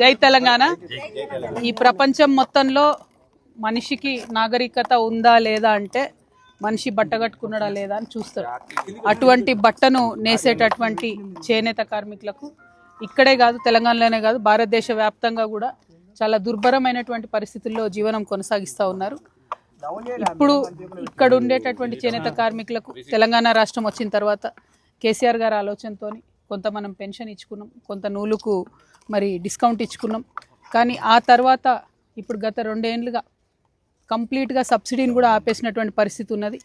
జై తెలంగాణ. ఈ ప్రపంచం మొత్తంలో మనిషికి నాగరికత ఉందా లేదా అంటే మనిషి బట్ట కట్టుకున్నాడా లేదా అని చూస్తారు. అటువంటి బట్టను నేసేటటువంటి చేనేత కార్మికులకు ఇక్కడే కాదు తెలంగాణలోనే కాదు భారతదేశ వ్యాప్తంగా కూడా చాలా దుర్భరమైనటువంటి పరిస్థితుల్లో జీవనం కొనసాగిస్తూ ఉన్నారు. ఇప్పుడు ఇక్కడ ఉండేటటువంటి చేనేత కార్మికులకు తెలంగాణ రాష్ట్రం వచ్చిన తర్వాత కేసీఆర్ గారి ఆలోచనతోని కొంత మనం పెన్షన్ ఇచ్చుకున్నాం కొంత నూలుకు మరి డిస్కౌంట్ ఇచ్చుకున్నాం. కానీ ఆ తర్వాత ఇప్పుడు గత రెండేండ్లుగా కంప్లీట్గా సబ్సిడీని కూడా ఆపేసినటువంటి పరిస్థితి ఉన్నది.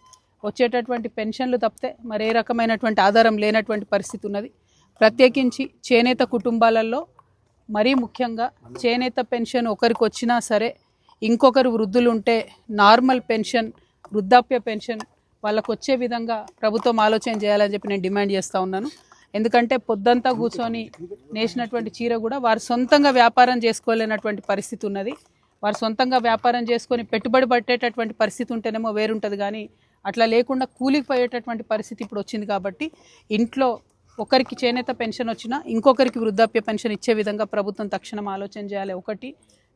వచ్చేటటువంటి పెన్షన్లు తప్పితే మరే రకమైనటువంటి ఆధారం లేనటువంటి పరిస్థితి ఉన్నది. ప్రత్యేకించి చేనేత కుటుంబాలలో మరీ ముఖ్యంగా చేనేత పెన్షన్ ఒకరికి వచ్చినా సరే ఇంకొకరు వృద్ధులు ఉంటే నార్మల్ పెన్షన్ వృద్ధాప్య పెన్షన్ వాళ్ళకు వచ్చే విధంగా ప్రభుత్వం ఆలోచన చేయాలని చెప్పి నేను డిమాండ్ చేస్తూ ఉన్నాను. ఎందుకంటే పొద్దంతా కూర్చొని నేసినటువంటి చీర కూడా వారు సొంతంగా వ్యాపారం చేసుకోలేనటువంటి పరిస్థితి ఉన్నది. వారు సొంతంగా వ్యాపారం చేసుకొని పెట్టుబడి పట్టేటటువంటి పరిస్థితి ఉంటేనేమో వేరుంటుంది కానీ అట్లా లేకుండా కూలికి పోయేటటువంటి పరిస్థితి ఇప్పుడు వచ్చింది కాబట్టి ఇంట్లో ఒకరికి చేనేత పెన్షన్ వచ్చినా ఇంకొకరికి వృద్ధాప్య పెన్షన్ ఇచ్చే విధంగా ప్రభుత్వం తక్షణం ఆలోచన చేయాలి. ఒకటి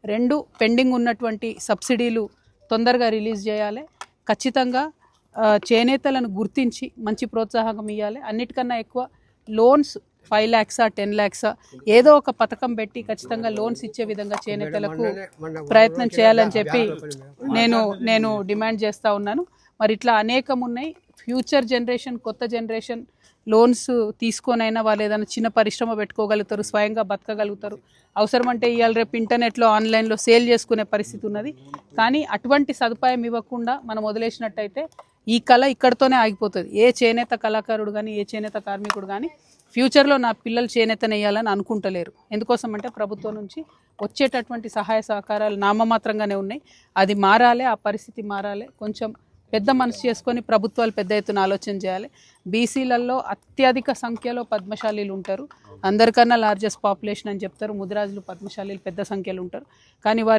రెండు పెండింగ్ ఉన్నటువంటి సబ్సిడీలు తొందరగా రిలీజ్ చేయాలి. ఖచ్చితంగా చేనేతలను గుర్తించి మంచి ప్రోత్సాహం ఇవ్వాలి అన్నిటికన్నా ఎక్కువ లోన్స్ ఫైవ్ ల్యాక్సా టెన్ ల్యాక్సా ఏదో ఒక పథకం పెట్టి ఖచ్చితంగా లోన్స్ ఇచ్చే విధంగా చేనేతలకు ప్రయత్నం చేయాలని చెప్పి నేను నేను డిమాండ్ చేస్తూ ఉన్నాను. మరి ఇట్లా అనేకం ఉన్నాయి. ఫ్యూచర్ జనరేషన్ కొత్త జనరేషన్ లోన్స్ తీసుకొనైనా వాళ్ళు ఏదైనా చిన్న పరిశ్రమ పెట్టుకోగలుగుతారు స్వయంగా బతకగలుగుతారు. అవసరం అంటే ఇవాళ రేపు ఇంటర్నెట్లో ఆన్లైన్లో సేల్ చేసుకునే పరిస్థితి ఉన్నది. కానీ అటువంటి సదుపాయం ఇవ్వకుండా మనం వదిలేసినట్టయితే ఈ కళ ఇక్కడతోనే ఆగిపోతుంది. ఏ చేనేత కళాకారుడు కానీ ఏ చేనేత కార్మికుడు కానీ ఫ్యూచర్లో నా పిల్లలు చేనేత అనుకుంటలేరు. ఎందుకోసం అంటే ప్రభుత్వం నుంచి వచ్చేటటువంటి సహాయ సహకారాలు నామమాత్రంగానే ఉన్నాయి. అది మారాలి ఆ పరిస్థితి మారాలి. కొంచెం పెద్ద మనసు చేసుకొని ప్రభుత్వాలు పెద్ద ఎత్తున ఆలోచన చేయాలి. బీసీలలో అత్యధిక సంఖ్యలో పద్మశాలీలు ఉంటారు. అందరికన్నా లార్జెస్ట్ పాపులేషన్ అని చెప్తారు. ముదిరాజులు పద్మశాలీలు పెద్ద సంఖ్యలో ఉంటారు. కానీ వారి